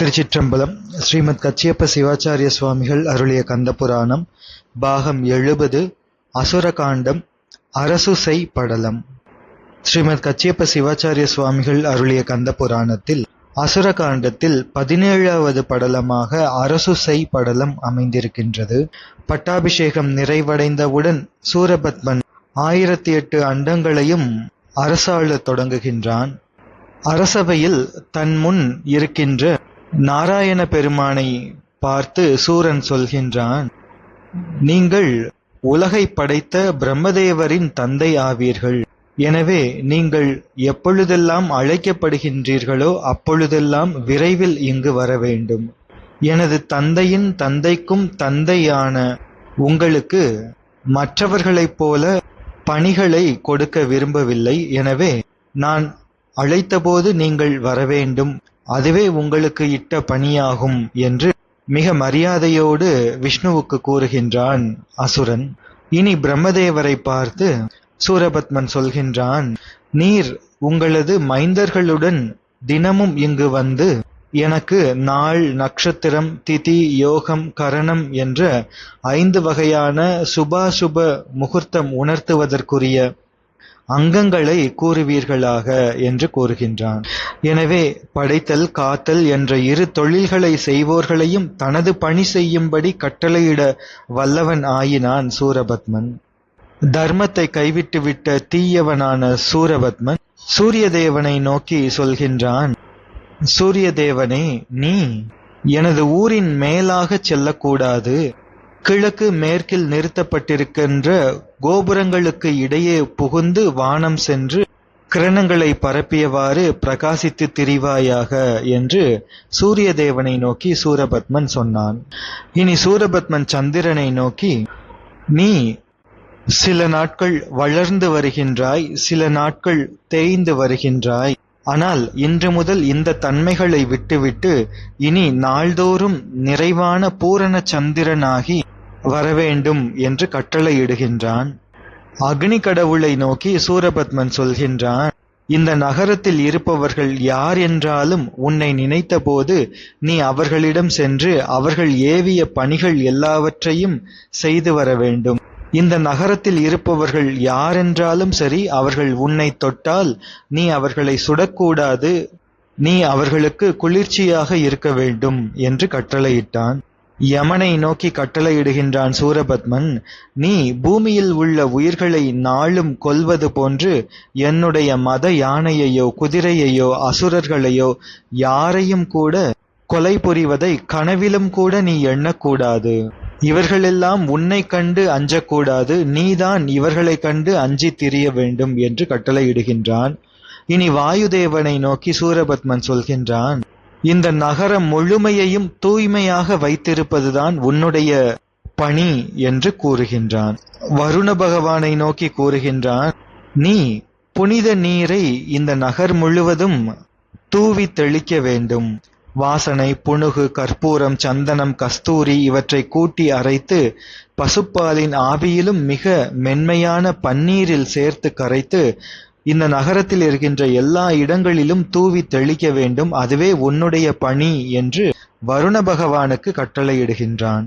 திருச்சிற்றம்பலம் ஸ்ரீமத் கச்சியப்ப சிவாச்சாரிய சுவாமிகள் அருளிய கந்தபுராணம் பாகம் எழுபது அசுரகாண்டம் அரசுசை படலம். ஸ்ரீமத் கச்சியப்ப சிவாச்சாரிய சுவாமிகள் அருளிய கந்தபுராணத்தில் அசுரகாண்டத்தில் பதினேழாவது படலமாக அரசுசை படலம் அமைந்திருக்கின்றது. பட்டாபிஷேகம் நிறைவடைந்தவுடன் சூரபத்மன் ஆயிரத்தி எட்டு அண்டங்களையும் அரசாள தொடங்குகின்றான். அரசவையில் தன் முன் இருக்கின்ற நாராயண பெருமானை பார்த்து சூரன் சொல்கின்றான் நீங்கள் உலகை படைத்த பிரம்மதேவரின் தந்தை ஆவீர்கள். எனவே நீங்கள் எப்பொழுதெல்லாம் அழைக்கப்படுகின்றீர்களோ அப்பொழுதெல்லாம் விரைவில் இங்கு வர வேண்டும். எனது தந்தையின் தந்தைக்கும் தந்தையான உங்களுக்கு மற்றவர்களைப் போல பணிகளை கொடுக்க விரும்பவில்லை. எனவே நான் அழைத்தபோது நீங்கள் வரவேண்டும் அதுவே உங்களுக்கு இட்ட பணியாகும் என்று மிக மரியாதையோடு விஷ்ணுவுக்கு கூறுகின்றான் அசுரன். இனி பிரம்மதேவரை பார்த்து சூரபத்மன் சொல்கின்றான் நீர் உங்களது மைந்தர்களுடன் தினமும் இங்கு வந்து எனக்கு நாள் நட்சத்திரம் திதி யோகம் கரணம் என்ற ஐந்து வகையான சுபாசுப முகூர்த்தம் உணர்த்துவதற்குரிய அங்கங்களை கூறுவீர்களாக என்று கூறுகின்றான். எனவே படைத்தல் காத்தல் என்ற இரு தொழில்களை செய்வோர்களையும் தனது பணி செய்யும்படி கட்டளையிட வல்லவன் ஆயினான் சூரபத்மன். தர்மத்தை கைவிட்டுவிட்ட தீயவனான சூரபத்மன் சூரியதேவனை நோக்கி சொல்கின்றான் சூரியதேவனே நீ எனது ஊரின் மேலாக செல்லக்கூடாது. கிழக்கு மேற்கில் நிறுத்தப்பட்டிருக்கின்ற கோபுரங்களுக்கு இடையே புகுந்து வானம் சென்று கிரணங்களை பரப்பியவாறு பிரகாசித்து திரிவாயாக என்று சூரிய தேவனை நோக்கி சூரபத்மன் சொன்னான். இனி சூரபத்மன் சந்திரனை நோக்கி நீ சில நாட்கள் வளர்ந்து வருகின்றாய் சில நாட்கள் தேய்ந்து வருகின்றாய். ஆனால் இன்று முதல் இந்த தன்மைகளை விட்டுவிட்டு இனி நாள்தோறும் நிறைவான பூரண சந்திரனாகி வரவேண்டும் என்று கட்டளையிடுகின்றான். அக்னி கடவுளை நோக்கி சூரபத்மன் சொல்கின்றான் இந்த நகரத்தில் இருப்பவர்கள் யார் என்றாலும் உன்னை நினைத்தபோது நீ அவர்களிடம் சென்று அவர்கள் ஏவிய பணிகள் எல்லாவற்றையும் செய்து வர வேண்டும். இந்த நகரத்தில் இருப்பவர்கள் யாரென்றாலும் சரி அவர்கள் உன்னை தொட்டால் நீ அவர்களை சுடக்கூடாது. நீ அவர்களுக்கு குளிர்ச்சியாக இருக்க வேண்டும் என்று கட்டளையிட்டான். யமனை நோக்கி கட்டளையிடுகின்றான் சூரபத்மன் நீ பூமியில் உள்ள உயிர்களை நாளும் கொல்வது போன்று என்னுடைய மத யானையையோ குதிரையையோ அசுரர்களையோ யாரையும் கூட கொலை புரிவதை கனவிலும் கூட நீ எண்ணக்கூடாது. இவர்களெல்லாம் உன்னை கண்டு அஞ்சக்கூடாது. நீதான் இவர்களை கண்டு அஞ்சி திரிய வேண்டும் என்று கட்டளையிடுகின்றான். இனி வாயுதேவனை நோக்கி சூரபத்மன் சொல்கின்றான் இந்த நகரம் முழுமையையும் தூய்மையாக வைத்திருப்பதுதான் உன்னுடைய பணி என்று கூறுகின்றான். வருண பகவானை நோக்கி கூறுகின்றான் நீ புனித நீரை இந்த நகர் முழுவதும் தூவி தெளிக்க வேண்டும். வாசனை புணுகு கற்பூரம் சந்தனம் கஸ்தூரி இவற்றை கூட்டி அரைத்து பசுப்பாலின் ஆவியிலும் மிக மென்மையான பன்னீரில் சேர்த்து கரைத்து இந்த நகரத்தில் இருக்கின்ற எல்லா இடங்களிலும் தூவி தெளிக்க வேண்டும். அதுவே உன்னுடைய பணி என்று வருண பகவானுக்கு கட்டளையிடுகின்றான்.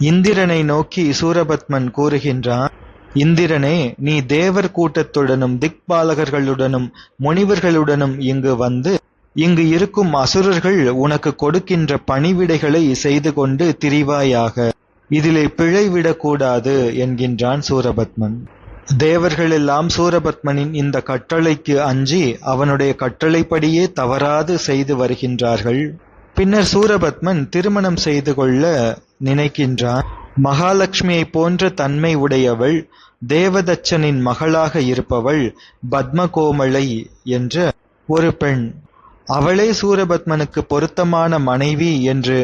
இந்திரனை நோக்கி சூரபத்மன் கூறுகின்றான் இந்திரனே நீ தேவர் கூட்டத்துடனும் திக்பாலகர்களுடனும் முனிவர்களுடனும் இங்கு வந்து இங்கு இருக்கும் அசுரர்கள் உனக்கு கொடுக்கின்ற பணிவிடைகளை செய்து கொண்டு திரிவாயாக. இதிலே பிழைவிடக்கூடாது என்கின்றான் சூரபத்மன். தேவர்களெல்லாம் சூரபத்மனின் இந்த கட்டளைக்கு அஞ்சி அவனுடைய கட்டளைப்படியே தவறாது செய்து வருகின்றார்கள். பின்னர் சூரபத்மன் திருமணம் செய்து கொள்ள நினைக்கின்றான். மகாலட்சுமியை போன்ற தன்மை உடையவள் தேவதச்சனின் மகளாக இருப்பவள் பத்மகோமளை என்ற ஒரு பெண். அவளே சூரபத்மனுக்கு பொருத்தமான மனைவி என்று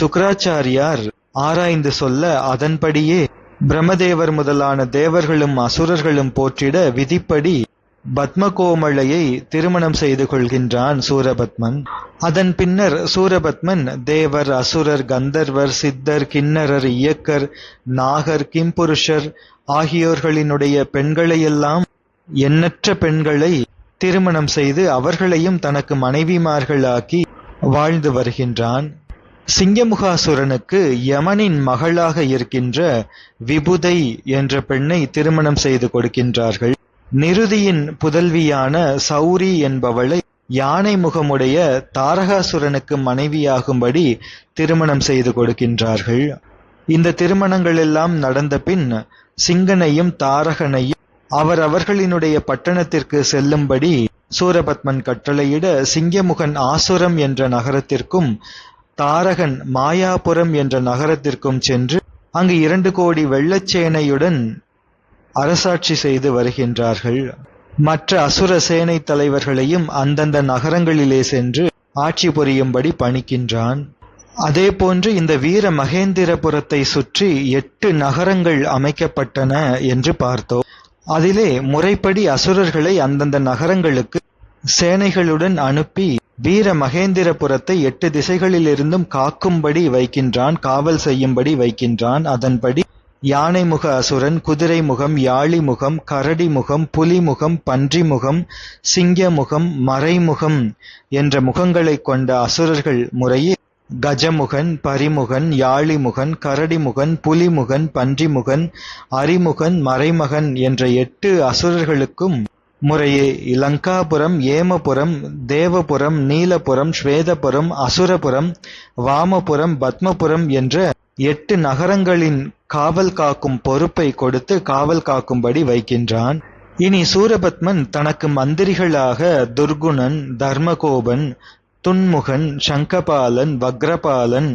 சுக்கராச்சாரியார் ஆராய்ந்து சொல்ல அதன்படியே பிரம்மதேவர் முதலான தேவர்களும் அசுரர்களும் போற்றிட விதிப்படி பத்மகோமளையை திருமணம் செய்து கொள்கின்றான் சூரபத்மன். அதன் பின்னர் சூரபத்மன் தேவர் அசுரர் கந்தர்வர் சித்தர் கிண்ணரர் இயக்கர் நாகர் கிம்புருஷர் ஆகியோர்களினுடைய பெண்களையெல்லாம் எண்ணற்ற பெண்களை திருமணம் செய்து அவர்களையும் தனக்கு மனைவிமார்களாக்கி வாழ்ந்து வருகின்றான். சிங்கமுகாசுரனுக்கு யமனின் மகளாக இருக்கின்ற விபுதை என்ற பெண்ணை திருமணம் செய்து கொடுக்கின்றார்கள். நிருதியின் புதல்வியான சௌரி என்பவளை யானை முகமுடைய தாரகாசுரனுக்கு மனைவியாகும்படி திருமணம் செய்து கொடுக்கின்றார்கள். இந்த திருமணங்கள் எல்லாம் நடந்த பின் சிங்கனையும் தாரகனையும் அவர் அவர்களினுடைய பட்டணத்திற்கு செல்லும்படி சூரபத்மன் கட்டளையிட சிங்கமுகன் ஆசுரம் என்ற நகரத்திற்கும் தாரகன் மாயாபுரம் என்ற நகரத்திற்கும் சென்று அங்கு இரண்டு கோடி வெள்ளச்சேனையுடன் அரசாட்சி செய்து வருகின்றார்கள். மற்ற அசுர சேனை தலைவர்களையும் அந்தந்த நகரங்களிலே சென்று ஆட்சி புரியும்படி பணிக்கின்றான். அதேபோன்று இந்த வீர மகேந்திரபுரத்தை சுற்றி எட்டு நகரங்கள் அமைக்கப்பட்டன என்று பார்த்தோம். அதிலே முறைப்படி அசுரர்களை அந்தந்த நகரங்களுக்கு சேனைகளுடன் அனுப்பி வீர மகேந்திரபுரத்தை எட்டு திசைகளிலிருந்தும் காக்கும்படி வைக்கின்றான் காவல் செய்யும்படி வைக்கின்றான். அதன்படி யானை முக அசுரன் குதிரை முகம் யாழி முகம் கரடி முகம் புலி முகம் பன்றி முகம் சிங்க முகம் மறைமுகம் என்ற முகங்களைக் கொண்ட அசுரர்கள் முறையே கஜமுகன் பரிமுகன் யாழிமுகன் கரடிமுகன் புலிமுகன் பன்றிமுகன் அரிமுகன் மறைமகன் என்ற எட்டு அசுரர்களுக்கும் முறையே இலங்காபுரம் ஏமபுரம் தேவபுரம் நீலபுரம் ஸ்வேதபுரம் அசுரபுரம் வாமபுரம் பத்மபுரம் என்ற எட்டு நகரங்களின் காவல் காக்கும் பொறுப்பை கொடுத்து காவல் காக்கும்படி வைக்கின்றான். இனி சூரபத்மன் தனக்கு மந்திரிகளாக துர்குணன் தர்மகோபன் துன்முகன் சங்கபாலன் வக்ரபாலன்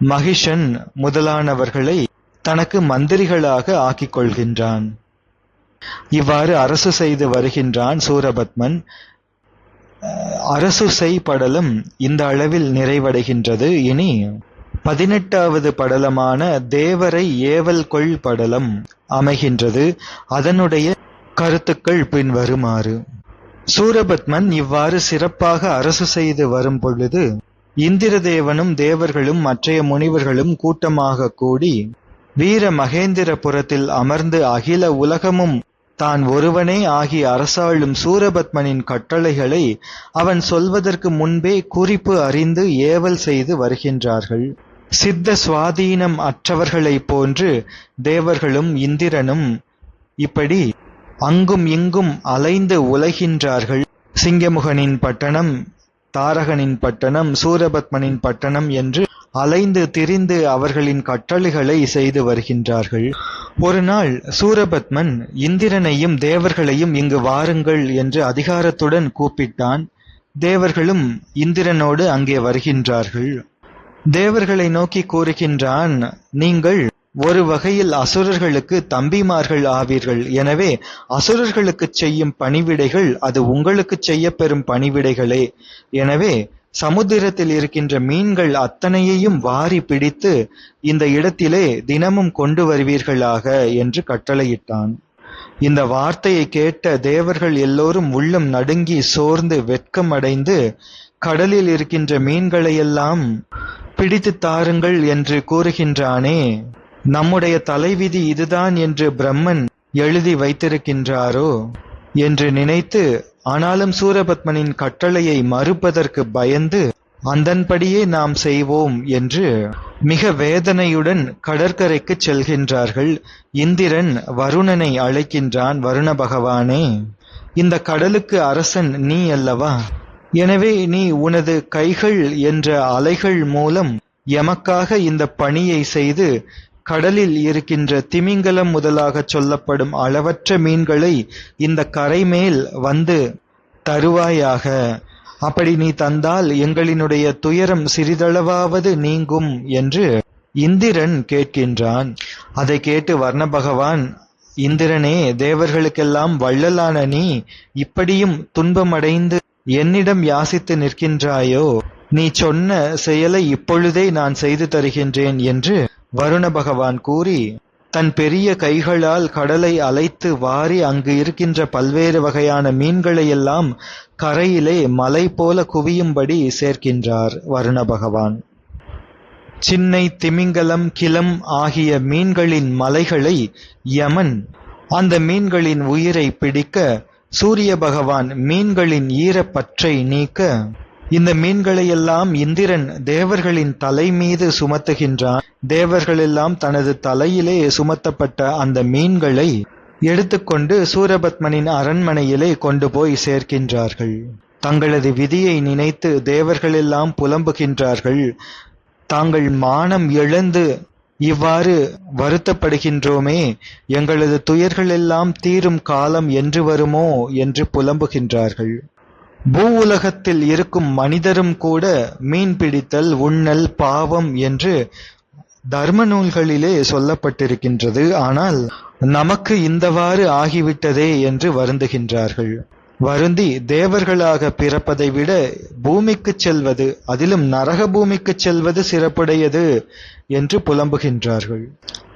மகிஷன் முதலானவர்களை தனக்கு மந்திரிகளாக ஆக்கிக் கொள்கின்றான். இவ்வாறு அரசு செய்து வருகின்றான் சூரபத்மன். அரசு செய் படலம் இந்த அளவில் நிறைவடைகின்றது. இனி பதினெட்டாவது படலமான தேவரை ஏவல் கொள் படலம் அமைகின்றது. அதனுடைய கருத்துக்கள் பின்வருமாறு. சூரபத்மன் இவ்வாறு சிறப்பாக அரசு செய்து வரும் பொழுது இந்திரதேவனும் தேவர்களும் மற்றைய முனிவர்களும் கூட்டமாக கூடி வீர மகேந்திரபுரத்தில் அமர்ந்து அகில உலகமும் தான் ஒருவனே ஆகி அரசாளும் சூரபத்மனின் கட்டளைகளை அவன் சொல்வதற்கு முன்பே குறிப்பு அறிந்து ஏவல் செய்து வருகின்றார்கள். சித்த சுவாதீனம் அற்றவர்களைப் போன்று தேவர்களும் இந்திரனும் இப்படி அங்கும் இங்கும் அலைந்து உலகின்றார்கள். சிங்கமுகனின் பட்டணம் தாரகனின் பட்டணம் சூரபத்மனின் பட்டணம் என்று அலைந்து திரிந்து அவர்களின் கட்டளைகளை செய்து வருகின்றார்கள். ஒரு நாள் சூரபத்மன் இந்திரனையும் தேவர்களையும் இங்கு வாருங்கள் என்று அதிகாரத்துடன் கூப்பிட்டான். தேவர்களும் இந்திரனோடு அங்கே வருகின்றார்கள். தேவர்களை நோக்கி கூறுகின்றான் நீங்கள் ஒரு வகையில் அசுரர்களுக்கு தம்பிமார்கள் ஆவீர்கள். எனவே அசுரர்களுக்கு செய்யும் பணிவிடைகள் அது உங்களுக்கு செய்யப்பெறும் பணிவிடைகளே. எனவே சமுத்திரத்தில் இருக்கின்ற மீன்கள் அத்தனையையும் வாரி பிடித்து இந்த இடத்திலே தினமும் கொண்டு வருவீர்களாக என்று கட்டளையிட்டான். இந்த வார்த்தையை கேட்ட தேவர்கள் எல்லோரும் உள்ளம் நடுங்கி சோர்ந்து வெட்கமடைந்து கடலில் இருக்கின்ற மீன்களையெல்லாம் பிடித்து தாருங்கள் என்று கூறுகின்றானே. நம்முடைய தலைவிதி இதுதான் என்று பிரம்மன் எழுதி வைத்திருக்கின்றாரோ என்று நினைத்து ஆனாலும் சூரபத்மனின் கட்டளையை மறுப்பதற்கு பயந்து அந்தன்படியே நாம் செய்வோம் என்று மிக வேதனையுடன் கடற்கரைக்கு செல்கின்றார்கள். இந்திரன் வருணனை அழைக்கின்றான் வருண பகவானே இந்த கடலுக்கு அரசன் நீ அல்லவா? எனவே நீ உனது கைகள் என்ற அலைகள் மூலம் எமக்காக இந்த பணியை செய்து கடலில் இருக்கின்ற திமிங்கலம் முதலாகச் சொல்லப்படும் அளவற்ற மீன்களை இந்த கரை மேல் வந்து தருவாயாக. அப்படி நீ தந்தால் எங்களினுடைய துயரம் சிறிதளவாவது நீங்கும் என்று இந்திரன் கேட்கின்றான். அதை கேட்டு வர்ண பகவான் இந்திரனே தேவர்களுக்கெல்லாம் வள்ளலான நீ இப்படியும் துன்பமடைந்து என்னிடம் யாசித்து நிற்கின்றாயோ? நீ சொன்ன செயலை இப்பொழுதே நான் செய்து தருகின்றேன் என்று வருண பகவான் கூறி தன் பெரிய கைகளால் கடலை அலைத்து வாரி அங்கு இருக்கின்ற பல்வேறு வகையான மீன்களையெல்லாம் கரையிலே மலை போல குவியும்படி சேர்க்கின்றார் வருண பகவான். சின்னை திமிங்கலம் கிளம் ஆகிய மீன்களின் மலைகளை யமன் அந்த மீன்களின் உயிரை பிடிக்க சூரிய பகவான் மீன்களின் ஈரப்பற்றை நீக்க இந்த மீன்களையெல்லாம் இந்திரன் தேவர்களின் தலை மீது சுமத்துகின்றான். தேவர்களெல்லாம் தனது தலையிலே சுமத்தப்பட்ட அந்த மீன்களை எடுத்துக்கொண்டு சூரபத்மனின் அரண்மனையிலே கொண்டு போய் சேர்க்கின்றார்கள். தங்களது விதியை நினைத்து தேவர்களெல்லாம் புலம்புகின்றார்கள். தாங்கள் மானம் இழந்து இவ்வாறு வருத்தப்படுகின்றோமே எங்களது துயர்களெல்லாம் தீரும் காலம் என்று வருமோ என்று புலம்புகின்றார்கள். பூ உலகத்தில் இருக்கும் மனிதரும் கூட மீன் பிடித்தல் உண்ணல் பாவம் என்று தர்ம நூல்களிலே சொல்லப்பட்டிருக்கின்றது. ஆனால் நமக்கு இந்தவாறு ஆகிவிட்டதே என்று வருந்துகின்றார்கள். வருந்தி தேவர்களாக பிறப்பதை விட பூமிக்குச் செல்வது அதிலும் நரக பூமிக்குச் செல்வது சிறப்புடையது என்று புலம்புகின்றார்கள்.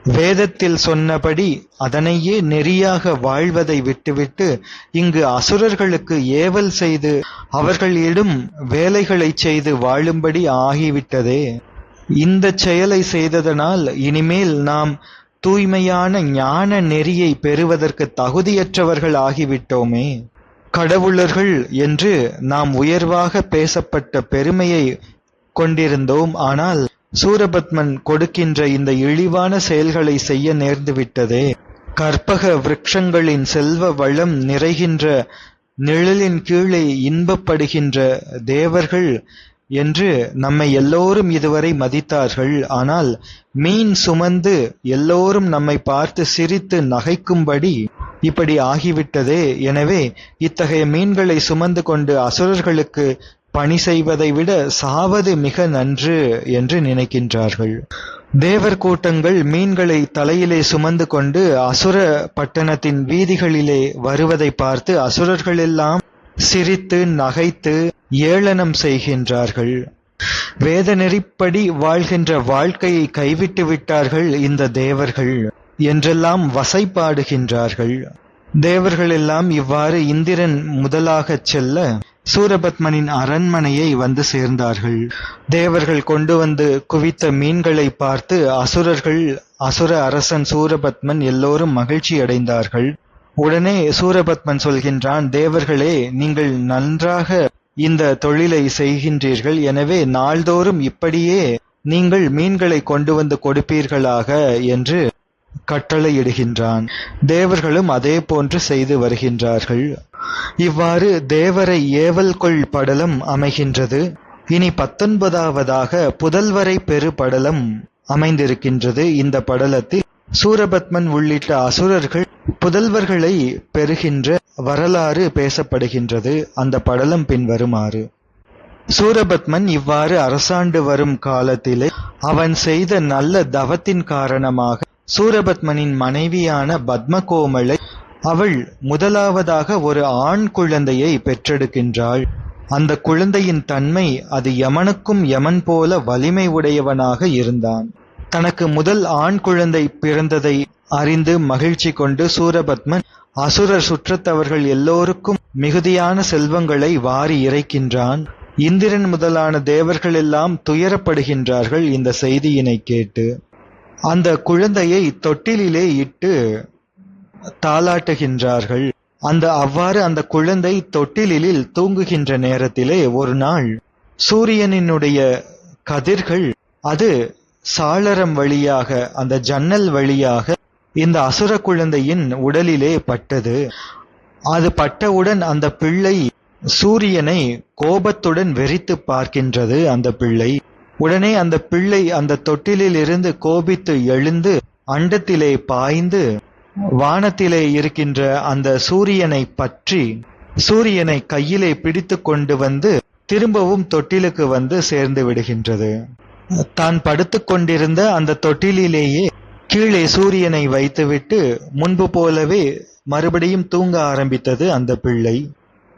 வேதத்தில் சொன்னபடி அதனையே நெறியாக வாழ்வதை விட்டுவிட்டு இங்கு அசுரர்களுக்கு ஏவல் செய்து அவர்களிடம் வேலைகளைச் செய்து வாழும்படி ஆகிவிட்டதே. இந்த செயலை செய்ததனால் இனிமேல் நாம் தூய்மையான ஞான நெறியை பெறுவதற்கு தகுதியற்றவர்கள் ஆகிவிட்டோமே. கடவுளர்கள் என்று நாம் உயர்வாக பேசப்பட்ட பெருமையை கொண்டிருந்தோம். ஆனால் சூரபத்மன் கொடுக்கின்ற இந்த இழிவான செயல்களை செய்ய நேர்ந்துவிட்டதே. கற்பக விருக்ஷங்களின் செல்வ வளம் நிறைகின்ற நிழலின் கீழே இன்பப்படுகின்ற தேவர்கள் என்று நம்மை எல்லோரும் இதுவரை மதித்தார்கள். ஆனால் மீன் சுமந்து எல்லோரும் நம்மை பார்த்து சிரித்து நகைக்கும்படி இப்படி ஆகிவிட்டதே. எனவே இத்தகைய மீன்களை சுமந்து கொண்டு அசுரர்களுக்கு பணி செய்வதை விட சாவது மிக நன்று என்று நினைக்கின்றார்கள். தேவர் கூட்டங்கள் மீன்களை தலையிலே சுமந்து கொண்டு அசுர பட்டணத்தின் வீதிகளிலே வருவதை பார்த்து அசுரர்களெல்லாம் சிரித்து நகைத்து ஏளனம் செய்கின்றார்கள். வேத நெறிப்படி வாழ்கின்ற வாழ்க்கையை கைவிட்டு விட்டார்கள் இந்த தேவர்கள் என்றெல்லாம் வசைப்பாடுகின்றார்கள் தேவர்களெல்லாம் இவ்வாறு இந்திரன் முதலாகச் செல்ல சூரபத்மனின் அரண்மனையை வந்து சேர்ந்தார்கள். தேவர்கள் கொண்டு வந்து குவித்த மீன்களை பார்த்து அசுரர்கள் அசுர அரசன் சூரபத்மன் எல்லோரும் மகிழ்ச்சி அடைந்தார்கள். உடனே சூரபத்மன் சொல்கின்றான் தேவர்களே நீங்கள் நன்றாக இந்த தொழிலை செய்கின்றீர்கள். எனவே நாள்தோறும் இப்படியே நீங்கள் மீன்களை கொண்டு வந்து கொடுப்பீர்களாக என்று கட்டளையிடுகின்றான். தேவர்களும் அதே போன்று செய்து வருகின்றார்கள். இவ்வாறு தேவரை ஏவல் கொள் படலம் அமைகின்றது. இனி பத்தொன்பதாவதாக புதல்வரை பெரு படலம் அமைந்திருக்கின்றது. இந்த படலத்தில் சூரபத்மன் உள்ளிட்ட அசுரர்கள் புதல்வர்களை பெறுகின்ற வரலாறு பேசப்படுகின்றது. அந்த படலம் பின்வருமாறு சூரபத்மன் இவ்வாறு அரசாண்டு வரும் காலத்திலே அவன் செய்த நல்ல தவத்தின் காரணமாக சூரபத்மனின் மனைவியான பத்மகோமலை அவள் முதலாவதாக ஒரு ஆண் குழந்தையை பெற்றெடுக்கின்றாள். அந்த குழந்தையின் தன்மை அது யமனுக்கும் யமன் போல வலிமை உடையவனாக இருந்தான். தனக்கு முதல் ஆண் குழந்தை பிறந்ததை அறிந்து மகிழ்ச்சி கொண்டு சூரபத்மன் அசுரர் சுற்றத்தவர்கள் எல்லோருக்கும் மிகுதியான செல்வங்களை வாரி இறைக்கின்றான். இந்திரன் முதலான தேவர்கள் எல்லாம் துயரப்படுகின்றார்கள் இந்த செய்தியினை கேட்டு. அந்த குழந்தையை தொட்டிலிலே இட்டு தாளாட்டுகின்றார்கள். அந்த அவ்வாறு அந்த குழந்தை தொட்டிலில் தூங்குகின்ற நேரத்திலே ஒரு நாள் சூரியனினுடைய கதிர்கள் அது சாளரம் வழியாக அந்த ஜன்னல் வழியாக இந்த அசுர குழந்தையின் உடலிலே பட்டது. அது பட்டவுடன் அந்த பிள்ளை சூரியனை கோபத்துடன் வெறித்து பார்க்கின்றது அந்த பிள்ளை. உடனே அந்த பிள்ளை அந்த தொட்டிலில் இருந்து கோபித்து எழுந்து அண்டத்திலே பாய்ந்து வானத்திலே இருக்கின்ற அந்த சூரியனை பற்றி சூரியனை கையிலே பிடித்து கொண்டு வந்து திரும்பவும் தொட்டிலுக்கு வந்து சேர்ந்து விடுகின்றது. தான் படுத்துக் கொண்டிருந்த அந்த தொட்டிலேயே கீழே சூரியனை வைத்துவிட்டு முன்பு போலவே மறுபடியும் தூங்க ஆரம்பித்தது அந்த பிள்ளை.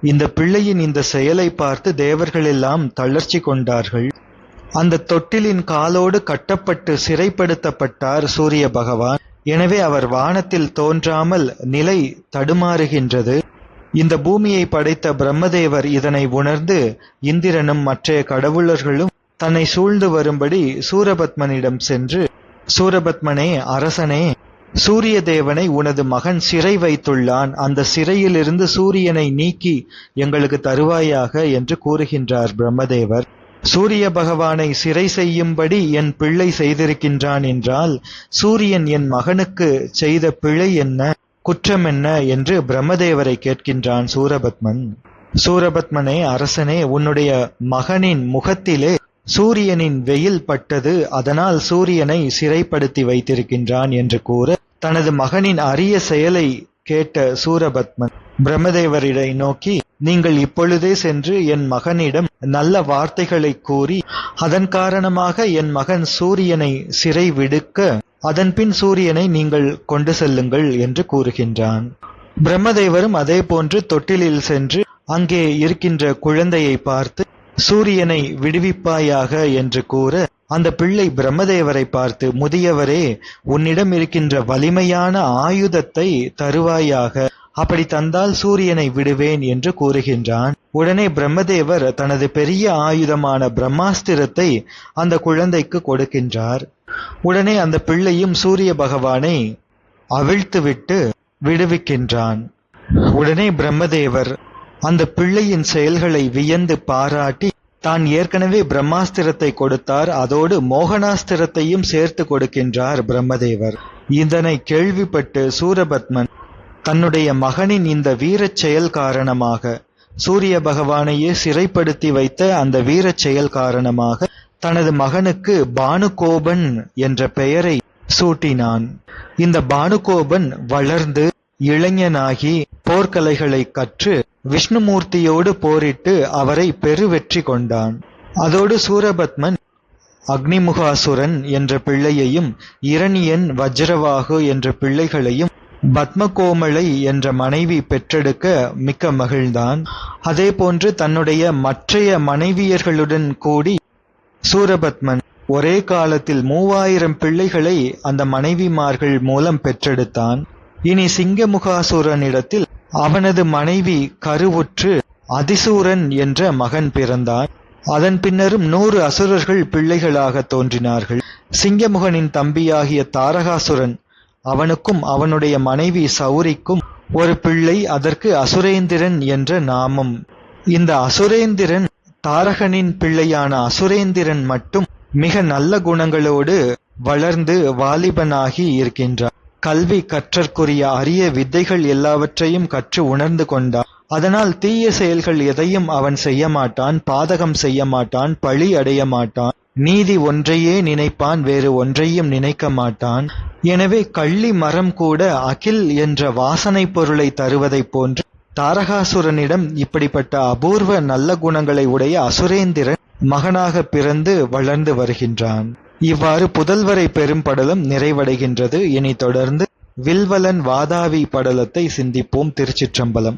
இந்த பிள்ளையின் இந்த செயலை பார்த்து தேவர்கள் எல்லாம் தளர்ச்சி கொண்டார்கள். அந்த தொட்டிலின் காலோடு கட்டப்பட்டு சிறைப்படுத்தப்பட்டார் சூரிய பகவான். எனவே அவர் வானத்தில் தோன்றாமல் நிலை தடுமாறுகின்றது. இந்த பூமியை படைத்த பிரம்மதேவர் இதனை உணர்ந்து இந்திரனும் மற்றைய கடவுளர்களும் தன்னை சூழ்ந்து வரும்படி சூரபத்மனிடம் சென்று சூரபத்மனே அரசனே சூரிய தேவனை உனது மகன் சிறை வைத்துள்ளான். அந்த சிறையிலிருந்து சூரியனை நீக்கி எங்களுக்கு தருவாயாக என்று கூறுகின்றார் பிரம்மதேவர். சூரிய பகவானை சிறை செய்யும்படி என் பிள்ளை செய்திருக்கின்றான் என்றால் சூரியன் என் மகனுக்கு செய்த பிழை என்ன குற்றம் என்ன என்று பிரம்மதேவரை கேட்கின்றான் சூரபத்மன். சூரபத்மனே அரசனே உன்னுடைய மகனின் முகத்திலே சூரியனின் வெயில் பட்டது அதனால் சூரியனை சிறைப்படுத்தி வைத்திருக்கின்றான் என்று கூற தனது மகனின் அரிய செயலை கேட்ட சூரபத்மன். பிரம்மதேவரிடை நோக்கி நீங்கள் இப்பொழுதே சென்று என் மகனிடம் நல்ல வார்த்தைகளை கூறி அதன் காரணமாக என் மகன் சூரியனை சிறை விடுக்க அதன்பின் சூரியனை நீங்கள் கொண்டு செல்லுங்கள் என்று கூறுகின்றான். பிரம்மதேவரும் அதே போன்று தொட்டிலில் சென்று அங்கே இருக்கின்ற குழந்தையை பார்த்து சூரியனை விடுவிப்பாயாக என்று கூற அந்த பிள்ளை பிரம்மதேவரை பார்த்து முதியவரே உன்னிடம் இருக்கின்ற வலிமையான ஆயுதத்தை தருவாயாக அப்படி தந்தால் சூரியனை விடுவேன் என்று கூறுகின்றான். உடனே பிரம்மதேவர் தனது பெரிய ஆயுதமான பிரம்மாஸ்திரத்தை அந்த குழந்தைக்கு கொடுக்கின்றார். உடனே அந்த பிள்ளையும் சூரிய பகவானை அவிழ்த்துவிட்டு விடுவிக்கின்றான். உடனே பிரம்மதேவர் அந்த பிள்ளையின் செயல்களை வியந்து பாராட்டி தான் ஏற்கனவே பிரம்மாஸ்திரத்தை கொடுத்தார் அதோடு மோகனாஸ்திரத்தையும் சேர்த்து கொடுக்கின்றார் பிரம்மதேவர். இதனை கேள்விப்பட்டு சூரபத்மன் தன்னுடைய மகனின் இந்த வீரச் செயல் காரணமாக சூரிய பகவானையே சிறைப்படுத்தி வைத்த அந்த வீரச் செயல் காரணமாக தனது மகனுக்கு பானுகோபன் என்ற பெயரை சூட்டினான். இந்த பானுகோபன் வளர்ந்து இளைஞனாகி போர்க்கலைகளை கற்று விஷ்ணுமூர்த்தியோடு போரிட்டு அவரை பெருவெற்றி கொண்டான். அதோடு சூரபத்மன் அக்னிமுகாசுரன் என்ற பிள்ளையையும் இரணியன் வஜ்ரவாகு என்ற பிள்ளைகளையும் பத்மகோமளை என்ற மனைவி பெற்றெடுக்க மிக்க மகிழ்ந்தான். அதேபோன்று தன்னுடைய மற்றைய மனைவியர்களுடன் கூடி சூரபத்மன் ஒரே காலத்தில் மூவாயிரம் பிள்ளைகளை அந்த மனைவிமார்கள் மூலம் பெற்றெடுத்தான். இனி சிங்கமுகாசூரனிடத்தில் அவனது மனைவி கருவுற்று அதிசூரன் என்ற மகன் பிறந்தான். அதன் பின்னரும் நூறு அசுரர்கள் பிள்ளைகளாக தோன்றினார்கள். சிங்கமுகனின் தம்பியாகிய தாரகாசுரன் அவனுக்கும் அவனுடைய மனைவி சௌரிக்கும் ஒரு பிள்ளை அதற்கு அசுரேந்திரன் என்ற நாமம். இந்த அசுரேந்திரன் தாரகனின் பிள்ளையான அசுரேந்திரன் மட்டும் மிக நல்ல குணங்களோடு வளர்ந்து வாலிபனாகி இருக்கின்றான். கல்வி கற்றற்குரிய அரிய வித்தைகள் எல்லாவற்றையும் கற்று உணர்ந்து கொண்டான். அதனால் தீய செயல்கள் எதையும் அவன் செய்ய மாட்டான் பாதகம் செய்ய மாட்டான் பழி அடைய மாட்டான். நீதி ஒன்றையே நினைப்பான் வேறு ஒன்றையும் நினைக்க மாட்டான். எனவே கள்ளி மரம் கூட அகில் என்ற வாசனை பொருளை தருவதைப் போன்று தாரகாசுரனிடம் இப்படிப்பட்ட அபூர்வ நல்ல குணங்களை உடைய அசுரேந்திரன் மகனாக பிறந்து வளர்ந்து வருகின்றான். இவ்வாறு புதல்வரை பெரும் படலம் நிறைவடைகின்றது. இனி தொடர்ந்து வில்வலன் வாதாவி படலத்தை சிந்திப்போம் திருச்சிற்றம்பலம்.